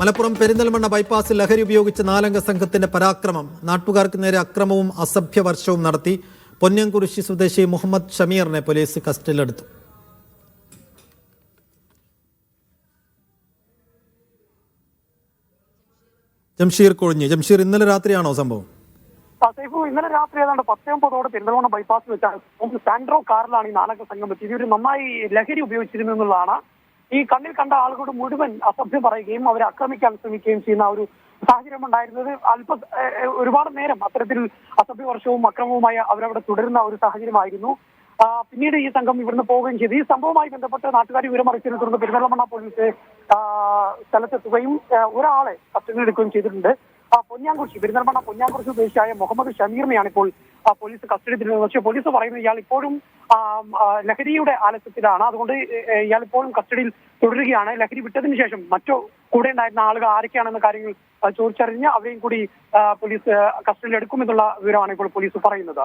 മലപ്പുറം പെരിന്തൽമണ്ണ ബൈപ്പാസിൽ ലഹരി ഉപയോഗിച്ച് നാലംഗ സംഘത്തിന്റെ പരാക്രമം. നാട്ടുകാർക്ക് നേരെ അക്രമവും അസഭ്യവർഷവും നടത്തി പൊന്നംകുരിശി സ്വദേശി മുഹമ്മദ് ഷമീറിനെ പോലീസ് കസ്റ്റഡിയിലെടുത്തു. ജംഷീർ കൊഴിഞ്ഞ്. ജംഷീർ ഇന്നലെ രാത്രിയാണോ സംഭവം? ഇന്നലെ രാത്രി ഏതാണ്ട് പത്തേ ഒമ്പതോടെ പെരിന്തൽമണ്ണ ബൈപ്പാസ് വെച്ചാണ് സാൻഡ്രോ കാറിലാണ് ഈ നാലംഗ സംഘം എത്തിയത്. ഇവർ നന്നായി ലഹരി ഉപയോഗിച്ചിരുന്നു എന്നുള്ളതാണ് ഈ കണ്ണിൽ കണ്ട ആളുകളോട് മുഴുവൻ അസഭ്യം പറയുകയും അവരെ ആക്രമിക്കാൻ ശ്രമിക്കുകയും ചെയ്യുന്ന ഒരു സാഹചര്യം ഉണ്ടായിരുന്നത് അല്പ ഒരുപാട് നേരം അത്തരത്തിൽ അസഭ്യവർഷവും അക്രമവുമായി അവരവിടെ തുടരുന്ന ഒരു സാഹചര്യമായിരുന്നു. പിന്നീട് ഈ സംഘം ഇവിടുന്ന് പോവുകയും ചെയ്തു. ഈ സംഭവവുമായി ബന്ധപ്പെട്ട് നാട്ടുകാർ വിവരമറിച്ചതിനെ തുടർന്ന് പെരിന്തൽമണ്ണ പോലീസ് സ്ഥലത്തെത്തുകയും ഒരാളെ കസ്റ്റഡിയിലെടുക്കുകയും ചെയ്തിട്ടുണ്ട്. ആ, പൊന്നാംകുറിശി പെരിന്തൽമണ്ണ പൊന്നാംകുറിശി സ്വദേശിയായ മുഹമ്മദ് ഷമീറിനെയാണ് ഇപ്പോൾ പോലീസ് കസ്റ്റഡിയിൽ പക്ഷേ പോലീസ് പറയുന്നത് ഇയാൾ ഇപ്പോഴും ലഹരിയുടെ ആലസ്യത്തിലാണ്. അതുകൊണ്ട് ഇയാൾ ഇപ്പോഴും കസ്റ്റഡിയിൽ തുടരുകയാണ്. ലഹരി വിട്ടതിന് ശേഷം മറ്റു കൂടെ ഉണ്ടായിരുന്ന ആളുകൾ ആരൊക്കെയാണെന്ന കാര്യങ്ങൾ ചോദിച്ചറിഞ്ഞ് അവരെയും കൂടി പോലീസ് കസ്റ്റഡിയിൽ എടുക്കുമെന്നുള്ള വിവരമാണ് ഇപ്പോൾ പോലീസ് പറയുന്നത്.